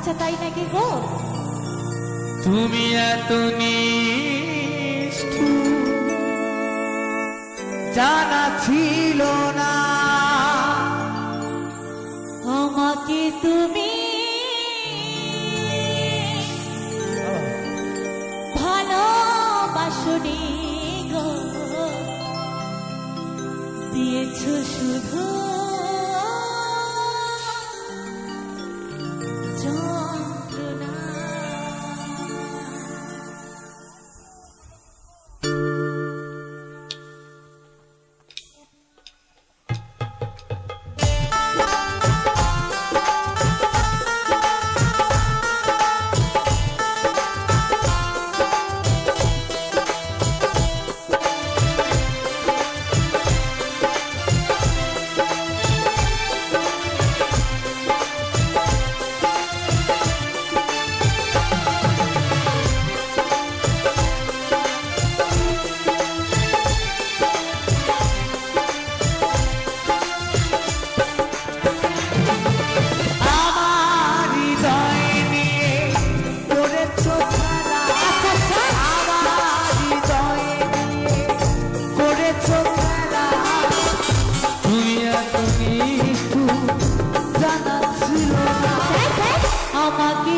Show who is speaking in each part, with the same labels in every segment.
Speaker 1: আচ্ছা তাই নাকি গো?
Speaker 2: তুমি এত নিষ্ঠুর জানা ছিল না।
Speaker 1: আমাকে তুমি ভালোবাসনি গো। দিয়েছ শুধু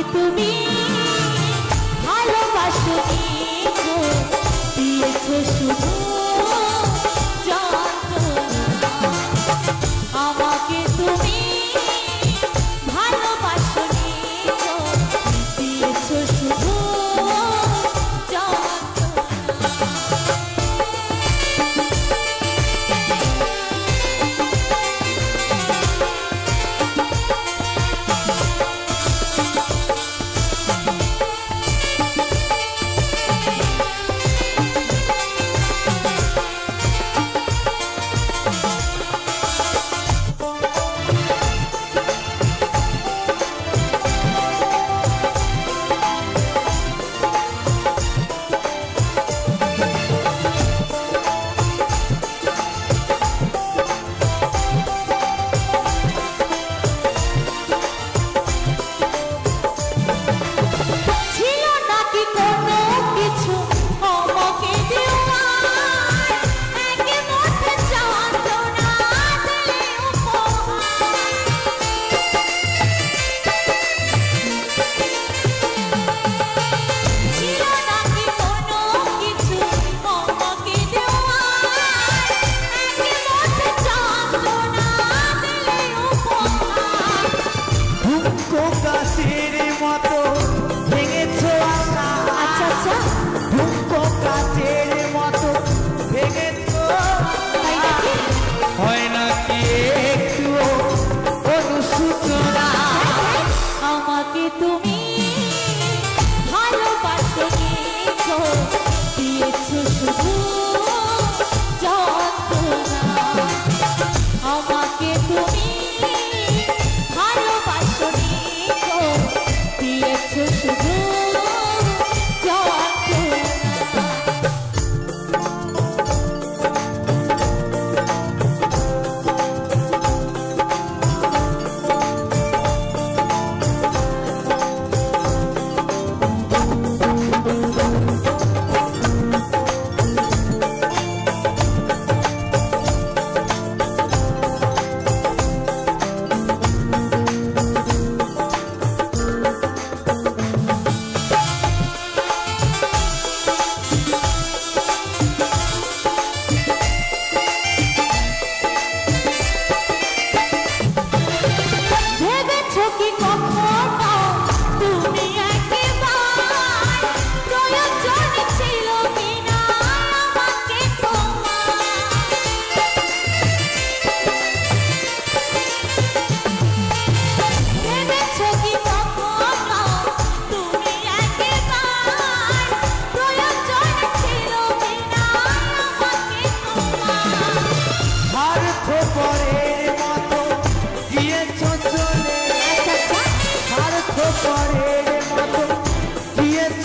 Speaker 2: তুমি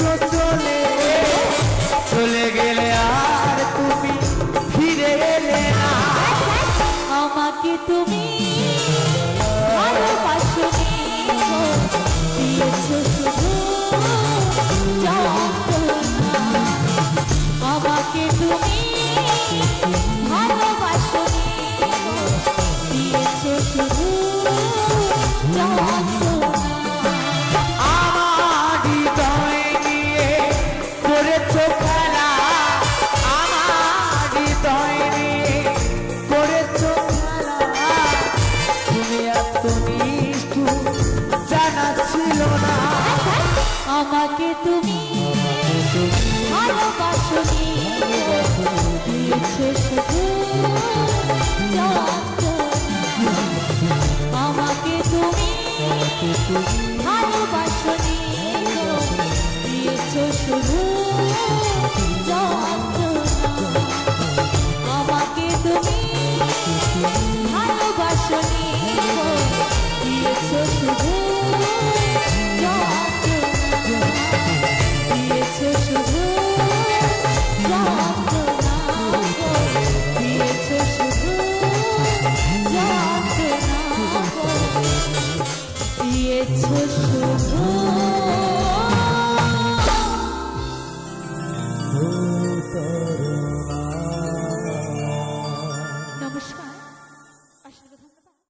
Speaker 1: Go, go. শেষ push to